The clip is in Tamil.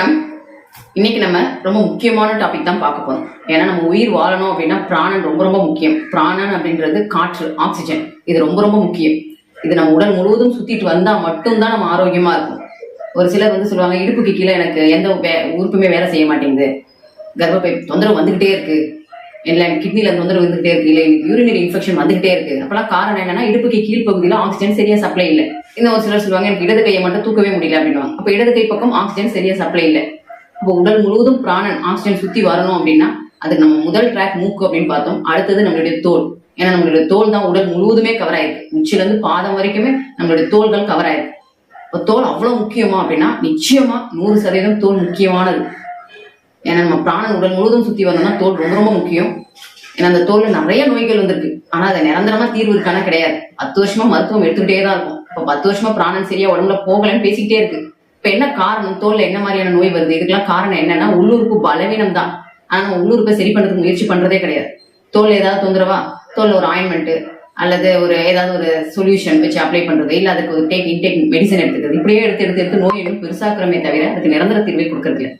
வணக்கம். இன்னைக்கு நம்ம ரொம்ப முக்கியமான டாபிக் தான் பார்க்க போறோம். ஏன்னா நம்ம உயிர் வாழணும் அப்படின்னா பிராணன் ரொம்ப ரொம்ப முக்கியம். பிராணன் அப்படின்றது காற்று ஆக்சிஜன் இது ரொம்ப ரொம்ப முக்கியம். இது நம்ம உடல் முழுவதும் சுத்திட்டு வந்தா மட்டும்தான் நம்ம ஆரோக்கியமா இருக்கும். ஒரு சிலர் வந்து சொல்லுவாங்க இடுப்புக்கு கீழே எனக்கு எந்த உறுப்புமே வேலை செய்ய மாட்டேங்குது. கர்ப்பப்பை தொந்தரவு வந்துகிட்டே இருக்கு. இல்ல எனக்கு கிட்னிலேருந்து வந்து வந்துகிட்டே இருக்கு. இல்ல எனக்கு யூரினரி இன்ஃபெக்ஷன் வந்துகிட்டே இருக்கு. அப்பெல்லாம் காரணம் என்னன்னா இடுப்புக்கு கீழ் பகுதியில ஆக்சிஜன் சரியா சப்ளை இல்ல. இன்னும் ஒரு சிலர் சொல்லுவாங்க எனக்கு இடது கையை மட்டும் தூக்கவே முடியல அப்படின்னுவாங்க. அப்ப இடது கை பக்கம் ஆக்சிஜன் சரியா சப்ளை இல்ல. இப்போ உடல் முழுவதும் பிராணன் ஆக்சிஜன் சுத்தி வரணும் அப்படின்னா அதுக்கு நம்ம முதல் ட்ராக் மூக்கு அப்படின்னு பார்த்தோம். அடுத்தது நம்மளுடைய தோல். ஏன்னா நம்மளுடைய தோல் தான் உடல் முழுவதுமே கவர் ஆயிருக்கு. உச்சில இருந்து பாதம் வரைக்குமே நம்மளுடைய தோள்கள் கவர் ஆயிருக்கு. இப்போ தோல் அவ்வளவு முக்கியமா அப்படின்னா நிச்சயமா நூறு சதவீதம் தோல் முக்கியமானது. ஏன்னா நம்ம பிராணன் உடல் முழுவதும் சுத்தி வரணும்னா தோல் ரொம்ப ரொம்ப முக்கியம். ஏன்னா அந்த தோல்ல நிறைய நோய்கள் வந்திருக்கு. ஆனா அது நிரந்தரமா தீர்வு இருக்கான கிடையாது. பத்து வருஷமா மருத்துவம் எடுத்துக்கிட்டே தான் இருக்கும். இப்ப பத்து வருஷமா பிராணன் சரியா உடம்புல போகலன்னு பேசிக்கிட்டே இருக்கு. இப்ப என்ன காரணம்? தோல்ல என்ன மாதிரியான நோய் வருது? இதுக்கெல்லாம் காரணம் என்னன்னா உள்ளுறுப்பு பலவீனம் தான். ஆனா நம்ம உள்ளுறுப்பை சரி பண்றதுக்கு முயற்சி பண்றதே கிடையாது. தோல் ஏதாவது தொந்தரவா? தோல்ல ஒரு ஆயின்மெண்ட் அல்லது ஒரு ஏதாவது ஒரு சொல்யூஷன் வச்சு அப்ளை பண்றது இல்ல அதுக்கு ஒரு டேக் இன்டேக் மெடிசன் எடுத்துக்கிறது. இப்படியே எடுத்து எடுத்து எடுத்து நோய் இன்னும் பெருசாக்குறமே தவிர அதுக்கு நிரந்தர தீர்வை கொடுக்கறது இல்லை